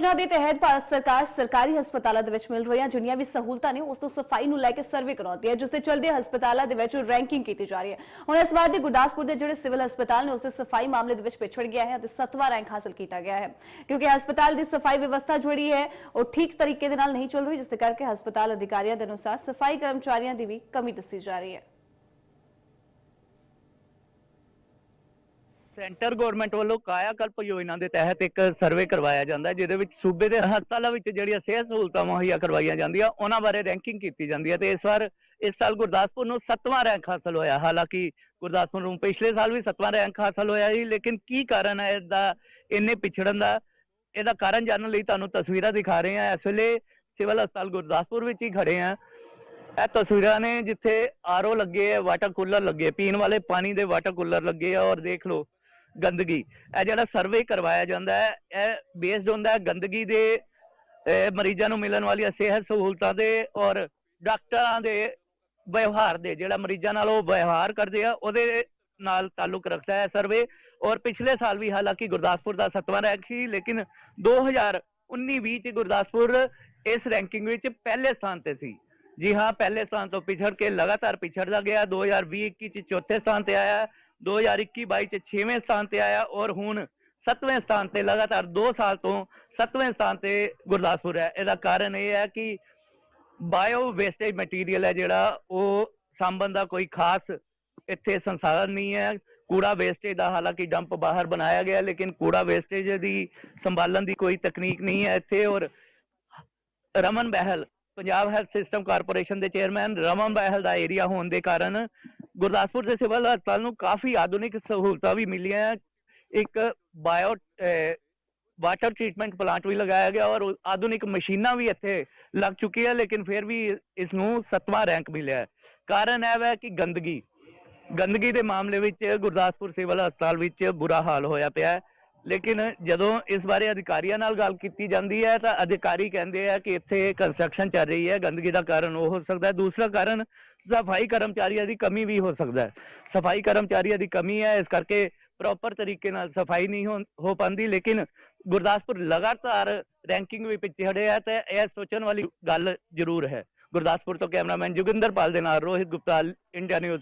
ਯੋਜਨਾ ਦੇ ਤਹਿਤ ਭਾਰਤ ਸਰਕਾਰ ਸਰਕਾਰੀ ਹਸਪਤਾਲਾਂ ਦੇ ਵਿੱਚ ਮਿਲ ਰਹੀਆਂ ਜਿੰਨੀਆਂ ਵੀ ਸਹੂਲਤਾਂ ਨੇ, ਉਸ ਤੋਂ ਸਫ਼ਾਈ ਨੂੰ ਲੈ ਕੇ ਸਰਵੇ ਕਰਾਉਂਦੀ ਹੈ, ਜਿਸ ਦੇ ਚਲਦੇ ਹਸਪਤਾਲਾਂ ਦੇ ਵਿੱਚ ਰੈਂਕਿੰਗ ਕੀਤੀ ਜਾ ਰਹੀ ਹੈ। ਹੁਣ ਇਸ ਵਾਰ ਦੇ ਗੁਰਦਾਸਪੁਰ ਦੇ ਜਿਹੜੇ ਸਿਵਲ ਹਸਪਤਾਲ ਨੇ, ਉਸ ਦੇ ਸਫ਼ਾਈ ਮਾਮਲੇ ਦੇ ਵਿੱਚ ਪਿਛੜ ਗਿਆ ਹੈ ਅਤੇ 7ਵਾਂ ਰੈਂਕ ਹਾਸਲ ਕੀਤਾ ਗਿਆ ਹੈ। ਕਿਉਂਕਿ ਹਸਪਤਾਲ ਦੀ ਸਫ਼ਾਈ ਵਿਵਸਥਾ ਜਿਹੜੀ ਹੈ, ਉਹ ਠੀਕ ਤਰੀਕੇ ਦੇ ਨਾਲ ਨਹੀਂ ਚੱਲ ਰਹੀ, ਜਿਸ ਦੇ ਕਰਕੇ ਹਸਪਤਾਲ ਅਧਿਕਾਰੀਆਂ ਦੇ ਅਨੁਸਾਰ ਸਫ਼ਾਈ ਕਰਮਚਾਰੀਆਂ ਦੀ ਵੀ ਕਮੀ ਦੱਸੀ ਜਾ ਰਹੀ ਹੈ। ਸੈਂਟਰ ਗਵਰਨਮੈਂਟ ਵੱਲੋਂ ਕਾਇਆ ਕਲਪ ਯੋਜਨਾ ਦੇ ਤਹਿਤ ਇੱਕ ਸਰਵੇ ਕਰਵਾਇਆ ਜਾਂਦਾ ਜਿਹਦੇ ਵਿੱਚ ਸੂਬੇ ਦੇ ਹਸਪਤਾਲਾਂ ਵਿੱਚ ਜਿਹੜੀਆਂ ਸਿਹਤ ਸਹੂਲਤਾਂ ਮੁਹੱਈਆ ਕਰਵਾਈਆਂ ਜਾਂਦੀਆਂ, ਉਹਨਾਂ ਬਾਰੇ ਰੈਂਕਿੰਗ ਕੀਤੀ ਜਾਂਦੀ ਹੈ ਤੇ ਇਸ ਵਾਰ, ਇਸ ਸਾਲ ਗੁਰਦਾਸਪੁਰ ਨੂੰ 7ਵਾਂ ਰੈਂਕ ਹਾਸਲ ਹੋਇਆ। ਹਾਲਾਂਕਿ ਗੁਰਦਾਸਪੁਰ ਨੂੰ ਪਿਛਲੇ ਸਾਲ ਵੀ 7ਵਾਂ ਰੈਂਕ ਹਾਸਲ ਹੋਇਆ ਸੀ, ਲੇਕਿਨ ਕੀ ਕਾਰਨ ਹੈ ਇਹਦਾ ਇੰਨੇ ਪਿਛੜਨ ਦਾ? ਇਹਦਾ ਕਾਰਨ ਜਾਣਨ ਲਈ ਤੁਹਾਨੂੰ ਤਸਵੀਰਾਂ ਦਿਖਾ ਰਹੇ ਹਾਂ। ਇਸ ਵੇਲੇ ਸਿਵਲ ਹਸਪਤਾਲ ਗੁਰਦਾਸਪੁਰ ਵਿੱਚ ਹੀ ਖੜੇ ਹਾਂ। ਇਹ ਤਸਵੀਰਾਂ ਨੇ ਜਿੱਥੇ ਆਰਓ ਲੱਗੇ ਆ ਵਾਟਰ ਕੂਲਰ ਲੱਗੇ, ਪੀਣ ਵਾਲੇ ਪਾਣੀ ਦੇ ਵਾਟਰ ਕੂਲਰ ਲੱਗੇ ਆ ਔਰ ਦੇਖ ਲਓ ਗੰਦਗੀ। ਇਹ ਜਿਹੜਾ ਸਰਵੇ ਕਰਵਾਇਆ ਜਾਂਦਾ ਹੈ, ਇਹ ਬੇਸਡ ਹੁੰਦਾ ਹੈ ਗੰਦਗੀ ਦੇ ਮਰੀਜ਼ਾਂ ਨੂੰ ਮਿਲਣ ਵਾਲੀਆਂ ਸਿਹਤ ਸਹੂਲਤਾਂ ਦੇ ਔਰ ਡਾਕਟਰਾਂ ਦੇ ਵਿਵਹਾਰ ਦੇ, ਜਿਹੜਾ ਮਰੀਜ਼ਾਂ ਨਾਲ ਉਹ ਵਿਵਹਾਰ ਕਰਦੇ ਆ, ਉਹਦੇ ਨਾਲ ਤਾਲੁਕ ਰੱਖਦਾ ਹੈ ਸਰਵੇ ਔਰ ਪਿਛਲੇ ਸਾਲ ਵੀ ਹਾਲਾਂਕਿ ਗੁਰਦਾਸਪੁਰ ਦਾ 7ਵਾਂ ਰੈਂਕ ਸੀ, ਲੇਕਿਨ 2019-20 ਚ ਗੁਰਦਾਸਪੁਰ ਇਸ ਰੈਂਕਿੰਗ ਵਿੱਚ ਪਹਿਲੇ ਸਥਾਨ ਤੇ ਸੀ। ਜੀ ਹਾਂ, ਪਹਿਲੇ ਸਥਾਨ ਤੋਂ ਪਿਛੜ ਕੇ ਲਗਾਤਾਰ ਪਿਛੜਦਾ ਗਿਆ। 2020-21 ਚ ਚੌਥੇ ਸਥਾਨ ਤੇ ਆਇਆ। 2021-22 ਚ 6ਵੇਂ ਸਥਾਨ ਤੇ ਆਇਆ ਔਰ ਹੁਣ 7ਵੇਂ ਸਥਾਨ ਤੇ ਲਗਾਤਾਰ 2 ਸਾਲ ਤੋਂ 7ਵੇਂ ਸਥਾਨ ਤੇ ਗੁਰਦਾਸਪੁਰ ਹੈ। ਇਹਦਾ ਕਾਰਨ ਇਹ ਹੈ ਕਿ ਬਾਇਓ ਵੇਸਟੇਜ ਮਟੀਰੀਅਲ ਹੈ ਜਿਹੜਾ, ਉਹ ਸਾਂਭਣ ਦਾ ਕੋਈ ਖਾਸ ਇੱਥੇ ਸੰਸਾਧਨ ਨਹੀਂ ਹੈ। ਕੂੜਾ ਵੇਸਟੇਜ ਦਾ ਹਾਲਾਂਕਿ ਡੰਪ ਬਾਹਰ ਬਣਾਇਆ ਗਿਆ, ਲੇਕਿਨ ਕੂੜਾ ਵੇਸਟੇਜ ਦੀ ਸੰਭਾਲਣ ਦੀ ਕੋਈ ਤਕਨੀਕ ਨਹੀਂ ਹੈ ਇੱਥੇ ਔਰ Raman Behl, Punjab health system corporation ਦੇ ਚੇਅਰਮੈਨ ਰਮਨ ਬਹਿਲ ਦਾ ਏਰੀਆ ਹੋਣ ਦੇ ਕਾਰਨ ਗੁਰਦਾਸਪੁਰ ਦੇ ਸਿਵਲ ਹਸਪਤਾਲ ਨੂੰ ਕਾਫੀ ਆਧੁਨਿਕ ਸਹੂਲਤਾਂ ਵੀ ਮਿਲੀਆਂ ਇੱਕ ਬਾਇਓ ਵਾਟਰ ਟ੍ਰੀਟਮੈਂਟ ਪਲਾਂਟ ਵੀ ਲਗਾਇਆ ਗਿਆ ਔਰ ਆਧੁਨਿਕ ਮਸ਼ੀਨਾਂ ਵੀ ਇੱਥੇ ਲੱਗ ਚੁੱਕੀ ਹੈ ਲੇਕਿਨ ਫਿਰ ਵੀ ਇਸ ਨੂੰ 7ਵਾਂ ਰੈਂਕ ਮਿਲਿਆ ਕਾਰਨ ਇਹ ਹੈ ਕਿ ਗੰਦਗੀ। ਗੰਦਗੀ ਦੇ ਮਾਮਲੇ ਵਿੱਚ ਗੁਰਦਾਸਪੁਰ ਸਿਵਲ ਹਸਪਤਾਲ ਵਿੱਚ ਬੁਰਾ ਹਾਲ ਹੋਇਆ ਪਿਆ ਲੇਕਿਨ ਜਦੋਂ ਇਸ ਬਾਰੇ ਅਧਿਕਾਰੀਆਂ ਨਾਲ ਗੱਲ ਕੀਤੀ ਜਾਂਦੀ ਹੈ, ਤਾਂ ਅਧਿਕਾਰੀ ਕਹਿੰਦੇ ਆ ਕਿ ਇੱਥੇ ਕੰਸਟਰਕਸ਼ਨ ਚੱਲ ਰਹੀ ਹੈ, ਗੰਦਗੀ ਦਾ ਕਾਰਨ ਉਹ ਹੋ ਸਕਦਾ ਹੈ। ਦੂਸਰਾ ਕਾਰਨ, ਸਫ਼ਾਈ ਕਰਮਚਾਰੀਆਂ ਦੀ ਕਮੀ ਵੀ ਹੋ ਸਕਦਾ ਹੈ। ਸਫ਼ਾਈ ਕਰਮਚਾਰੀਆਂ ਦੀ ਕਮੀ ਹੈ, ਇਸ ਕਰਕੇ ਪ੍ਰੋਪਰ ਤਰੀਕੇ ਨਾਲ ਸਫ਼ਾਈ ਨਹੀਂ ਹੋ ਹੋ ਪਾਉਂਦੀ। ਲੇਕਿਨ ਗੁਰਦਾਸਪੁਰ ਲਗਾਤਾਰ ਰੈਂਕਿੰਗ ਵੀ ਪਿੱਛੇ ਹਟਿਆ ਹੈ, ਤੇ ਇਹ ਸੋਚਣ ਵਾਲੀ ਗੱਲ ਜ਼ਰੂਰ ਹੈ। ਗੁਰਦਾਸਪੁਰ ਤੋਂ ਕੈਮਰਾਮੈਨ ਜੋਗਿੰਦਰ ਪਾਲ ਦੇ ਨਾਲ ਰੋਹਿਤ ਗੁਪਤਾ ਇੰਡੀਆ ਨਿਊਜ਼